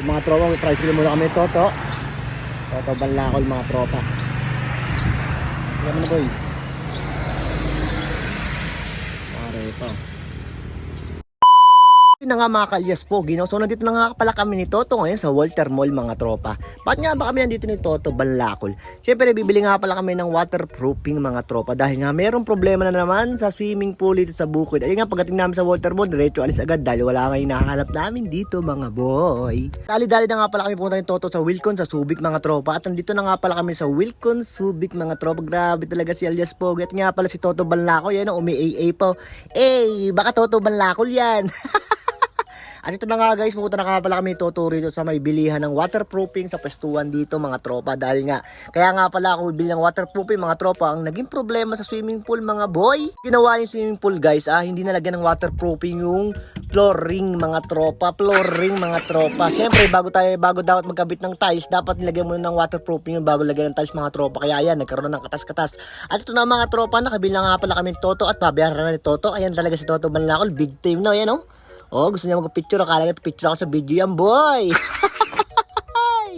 Yung mga tropa, tricycle muna kami Toto. Toto Banlacol mga tropa. Kaya mo na boy. Pare pa. Na nga mga kalyas po, gino. So nandito na nga pala kami ni Toto ngayon sa Walter Mall mga tropa. Bakit nga ba kami nandito ni Toto Banlacol? Siyempre bibili nga pala kami ng waterproofing mga tropa dahil nga mayroong problema na naman sa swimming pool dito sa bukid. Ayun nga pagdating namin sa Walter Mall, diretso alis agad dahil wala nga hinahanap namin dito mga boy. Dali-dali na nga pala kami pumunta ni Toto sa Wilcon sa Subic mga tropa at nandito na nga pala kami sa Wilcon Subic mga tropa. Grabe talaga si alias Pogi at nga pala si Toto Banlacol yan, umi-AA po. Eh, baka Toto Banlacol yan. At ito na nga guys, pupunta na pala kami tuturo rito sa may bilihan ng waterproofing sa pestuan dito mga tropa. Dahil nga, kaya nga pala ako bibili ng waterproofing mga tropa. Ang naging problema sa swimming pool mga boy. Ginawa yung swimming pool guys, ah, hindi nalagyan ng waterproofing yung flooring mga tropa. Flooring mga tropa. Siyempre, bago tayo, bago dapat magkabit ng tiles, dapat nilagyan mo ng waterproofing yung bago lagyan ng tiles mga tropa. Kaya ayan, nagkaroon ng katas-katas. At ito na mga tropa, nakabili na nga pala kami Toto at babayaran na ni Toto. Ayan talaga si Toto Banlacol, big team na, ayan oh. Oh, gusto niya magpa-picture. Akala niya picture ako sa video yan, boy.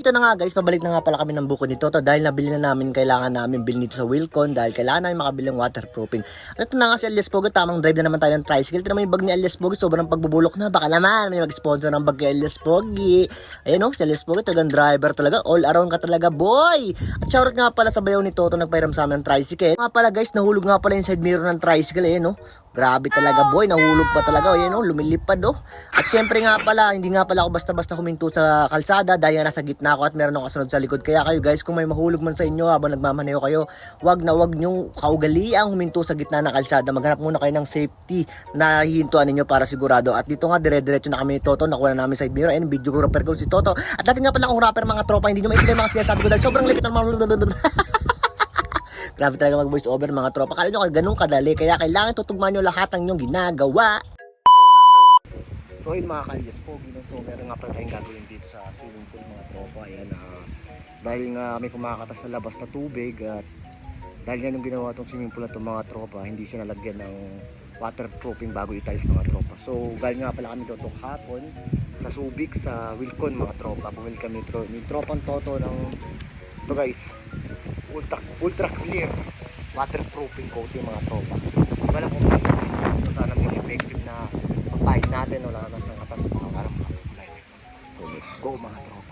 Ito na nga guys, pabalik na nga pala kami ng buko ni Toto dahil nabili na namin, kailangan namin bilhin dito sa Wilcon dahil kailangan namin makabili ng waterproofing. At ito na nga si Alias Pogo, tamang drive na naman tayo ng tricycle. Ito naman yung bag ni Alias Pogo, sobrang pagbubulok na. Baka naman may mag-sponsor ng bag ni Alias Pogi. Ayun o, si Alias Pogo, talagang driver talaga. All around ka talaga, boy! At shoutout nga pala sa bayaw ni Toto, nagpairam sa amin ng tricycle. Nga pala guys, nahulog nga pala yung side mirror ng tricycle, eh, no? Grabe talaga boy, nahulog pa talaga. O yan o, lumilipad o. At syempre nga pala, hindi nga pala ako basta-basta huminto sa kalsada dahil nasa gitna ako at meron ako kasunod sa likod. Kaya kayo guys, kung may mahulog man sa inyo habang nagmamaneho kayo, wag na wag nyong kaugaliang huminto sa gitna ng kalsada. Maghanap muna kayo ng safety na hihintuan ninyo para sigurado. At dito nga, dire-diretso na kami ni Toto. Nakuha na namin side mirror. Ayun, video rapper ko si Toto. At dati nga pala akong rapper mga tropa. Hindi nyo maintindihan mga sinasabi ko dahil sobrang lipit ng mga... Grabe talaga mag voice over mga tropa. Kala nyo ganun kadali. Kaya kailangan tutugman nyo lahat ng inyong ginagawa. So yun mga kalyas po, so meron nga pala tayong gagawin dito sa swimming pool mga tropa. Ayan, ah, dahil nga may kumakatas sa labas na tubig at dahil nga nung ginawa itong swimming pool na mga tropa, hindi siya nalagyan ng waterproofing bago itiles mga tropa. So galing nga pala kami dito hapon sa Subic, sa Wilcon mga tropa. Bumili kami tro ni tropang toto ng ito guys, ultra, ultra clear waterproofing coating mga tropa. Wala kung so, sana may effective na pagpahid natin o lakas ng katas mga kulay. So let's go mga tropa.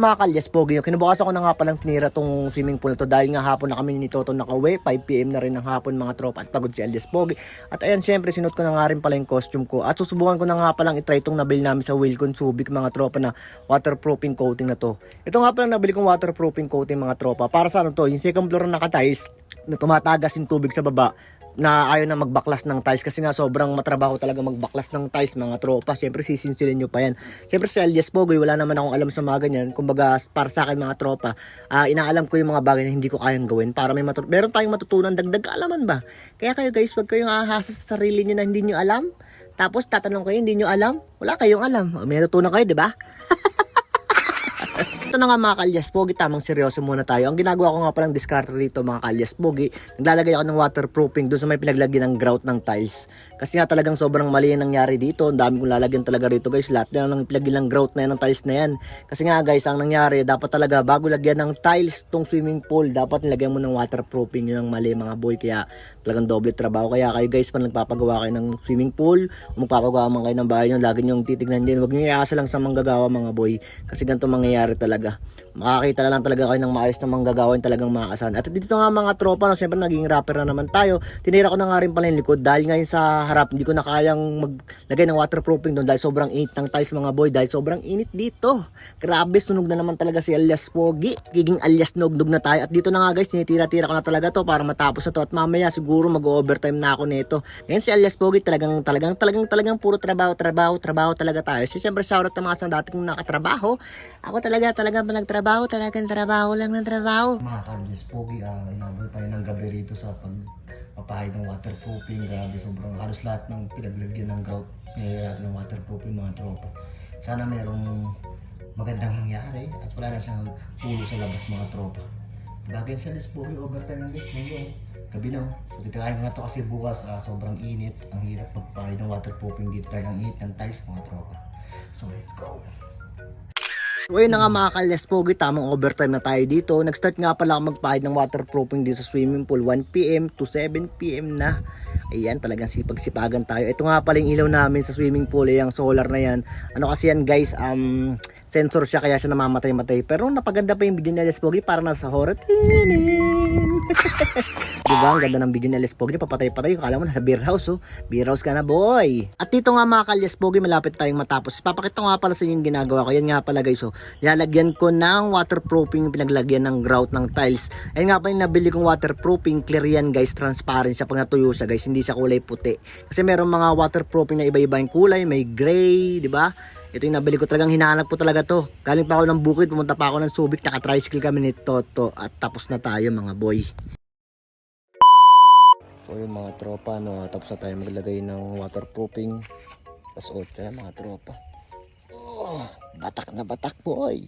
Mga kalyas pogi nyo, kinubukas ako na nga palang tinira tong swimming pool na to dahil nga hapon na kami ni Toto nakauwi, 5pm na rin ng hapon mga tropa at pagod si Alias Pogi. At ayan syempre sinuot ko na nga rin pala yung costume ko at susubukan ko na nga palang itry itong nabili namin sa Wilcon Subic mga tropa na waterproofing coating na to. Ito nga palang nabili kong waterproofing coating mga tropa. Para sa ano to, yung second floor na nakatiles na tumatagas yung tubig sa baba na ayaw na magbaklas ng tiles kasi nga sobrang matrabaho talaga magbaklas ng tiles mga tropa. Siyempre sisinsilin nyo pa yan. Siyempre si Elias Pogoy, wala naman akong alam sa mga ganyan. Kumbaga para sa akin mga tropa, ah, inaalam ko yung mga bagay na hindi ko kayang gawin para may matu- meron tayong matutunan dagdag kaalaman ba? Kaya kayo guys, wag kayong ahasa sa sarili nyo na hindi nyo alam. Tapos tatanong kayo, hindi nyo alam? Wala kayong alam. May natutunan kayo, di ba? Ito na nga mga kalyas pogi, tamang seryoso muna tayo. Ang ginagawa ko nga palang discard dito mga kalyas pogi, naglalagay ako ng waterproofing doon sa may pinaglagyan ng grout ng tiles. Kasi nga talagang sobrang mali yung nangyari dito. Ang dami kong lalagyan talaga rito guys. Lahat na lang pinagyan ng grout na yan ng tiles na yan. Kasi nga guys, ang nangyari, dapat talaga bago lagyan ng tiles tong swimming pool, dapat nilagyan mo ng waterproofing yun ang mali mga boy. Kaya talagang doble trabaho. Kaya kayo guys, pag nagpapagawa kayo ng swimming pool, magpapagawa man kayo ng bahay nyo, lagi nyo titignan din. Huwag nyo iasa lang sa manggagawa mga boy. Kasi ganito mangyayari talaga. Makakita na lang talaga kayo ng maayos na manggagawa yung talagang maasahan. At dito nga mga tropa, no, siyempre naging rapper na naman tayo. Tinira ko na nga rin pala yung likod dahil ngayon sa harap, hindi ko na kayang maglagay ng waterproofing doon dahil sobrang init ng tiles mga boy. Dahil sobrang init dito. Grabe, sunog na naman talaga si alias Pogi. Giging alias nugnog na tayo. At dito na nga guys, tinitira-tira ko na talaga to para matapos na to. At mamaya siguro mag-overtime na ako nito. Ngayon si alias Pogi talagang talagang talagang talagang puro trabaho, trabaho, trabaho talaga tayo. Siyempre shoutout sa mga sa dati kong nakatrabaho. Ako talaga talagang nagtrabaho, talagang trabaho lang ng trabaho. Mga kalyas Pogi, uh, inabot tayo ng gabi rito sa pag papahid ng waterproofing. Grabe, sobrang halos lahat ng pinaglagyan ng grout eh, ng waterproofing mga tropa. Sana merong magandang nangyari at wala na siyang pulo sa labas mga tropa. Bagay sa Lisboa, overtime ng late ngayon. Gabi na. oh. So, titirahin ko na to kasi bukas ah, sobrang init. Ang hirap magpahid ng waterproofing dito dahil ang init ng tiles mga tropa. So let's go. So na nga mga kalyas pogi, tamang overtime na tayo dito. Nag-start nga pala ako magpahid ng waterproofing dito sa swimming pool 1pm to 7pm na. Ayan, talagang sipag-sipagan tayo. Ito nga pala yung ilaw namin sa swimming pool, eh, yung solar na yan. Ano kasi yan guys, um, sensor siya kaya siya namamatay-matay. Pero napaganda pa yung video ni Alias Pogi para nasa horror. Tinin! diba? Ang ganda ng video ni Alias Pogi. Papatay-patay. Kala mo nasa beer house, oh. Beer house ka na, boy. At dito nga mga kalyas Pogi, malapit tayong matapos. Papakita ko nga pala sa inyo yung ginagawa ko. Yan nga pala guys, oh. Lalagyan ko ng waterproofing yung pinaglagyan ng grout ng tiles. Ayun nga pala yung nabili kong waterproofing. Clear yan guys. Transparent siya pag natuyo siya guys. Hindi siya kulay puti. Kasi meron mga waterproofing na iba-iba yung kulay. May gray, di ba? Ito yung nabili ko talagang hinahanap ko talaga to. Galing pa ako ng bukid, pumunta pa ako ng Subic, naka-tricycle kami ni Toto at tapos na tayo mga boy. So yung mga tropa, no, tapos na tayo maglagay ng waterproofing. Tapos 8 na mga tropa. Oh, batak na batak boy.